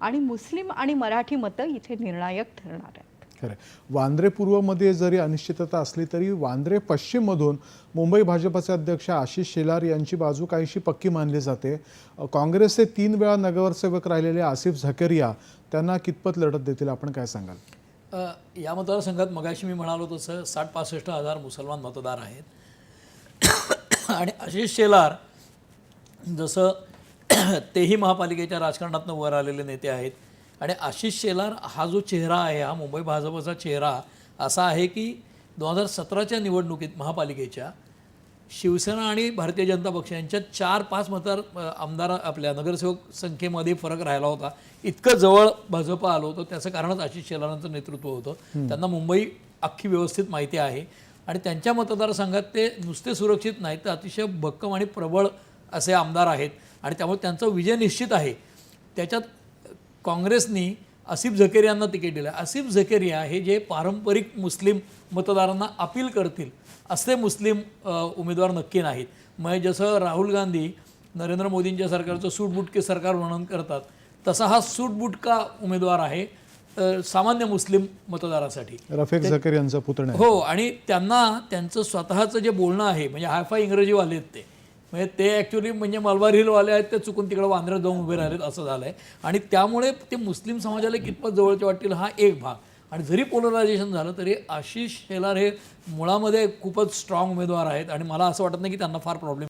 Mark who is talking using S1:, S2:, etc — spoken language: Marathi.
S1: आणि मुस्लिम आणि मराठी मतं इथे निर्णायक ठरणार आहेत.
S2: खरं. वांद्रे पूर्वमध्ये जरी अनिश्चितता असली तरी वांद्रे पश्चिममधून मुंबई भाजपचे अध्यक्ष आशिष शेलार यांची बाजू काहीशी पक्की मानली जाते. काँग्रेसचे तीन वेळा नगरसेवक राहिलेले आसिफ झकेरिया त्यांना कितपत लढत देतील? आपण काय सांगाल?
S3: या मतदारसंघात मगाशी मी म्हणालो तसं साठ पासष्ट हजार मुसलमान मतदार आहेत. आणि आशिष शेलार जसं तेही महापालिकेच्या राजकारणातून वर आलेले नेते आहेत. आणि आशिष शेलार हा जो चेहरा आहे हा मुंबई भाजपचा चेहरा असा आहे की दोन हजार सतराच्या निवडणुकीत महापालिकेच्या शिवसेना आणि भारतीय जनता पक्ष यांच्यात चार पाच मतदार आमदार आपल्या नगरसेवक संख्येमध्ये फरक राहिला होता. इतकं जवळ भाजप आलं होतं त्याचं कारणच आशिष शेलारांचं नेतृत्व होतं. त्यांना मुंबई अख्खी व्यवस्थित माहिती आहे. आणि त्यांच्या मतदारसंघात ते नुसते सुरक्षित नाहीत तर अतिशय भक्कम आणि प्रबळ असे आमदार आहेत. आणि त्यामुळे त्यांचा विजय निश्चित आहे. त्याच्यात काँग्रेसनी आसिफ झकेरिया यांना तिकीट दिलं. आसिफ झकेरिया हे जे पारंपरिक मुस्लिम मतदारांना अपील करतील असे मुस्लिम उमेदवार नक्की नाहीत. मग जसं राहुल गांधी नरेंद्र मोदींच्या सरकारचं सूटबुटके सरकार वर्णन करतात तसा हा सूटबुटका उमेदवार आहे सामान्य मुस्लिम मतदारासाठी.
S2: रफेक झकेर यांचा पुतण्या.
S3: हो आणि त्यांना त्यांचं स्वतःचं जे बोलणं आहे म्हणजे हायफाय इंग्रजीवाले आहेत ते म्हणजे ते ॲक्च्युली म्हणजे मलबार हिलवाले आहेत ते चुकून तिकडे वांद्र्यात जाऊन उभे राहिलेत असं झालं आहे आणि त्यामुळे ते मुस्लिम समाजाला कितपत जवळचे वाटतील हा एक भाग. आणि जरी पोलरायझेशन झालं तरी आशिष शेलार हे मुळामध्ये खूपच स्ट्रॉंग उमेदवार आहेत. आणि मला असं वाटत नाही की त्यांना फार प्रॉब्लेम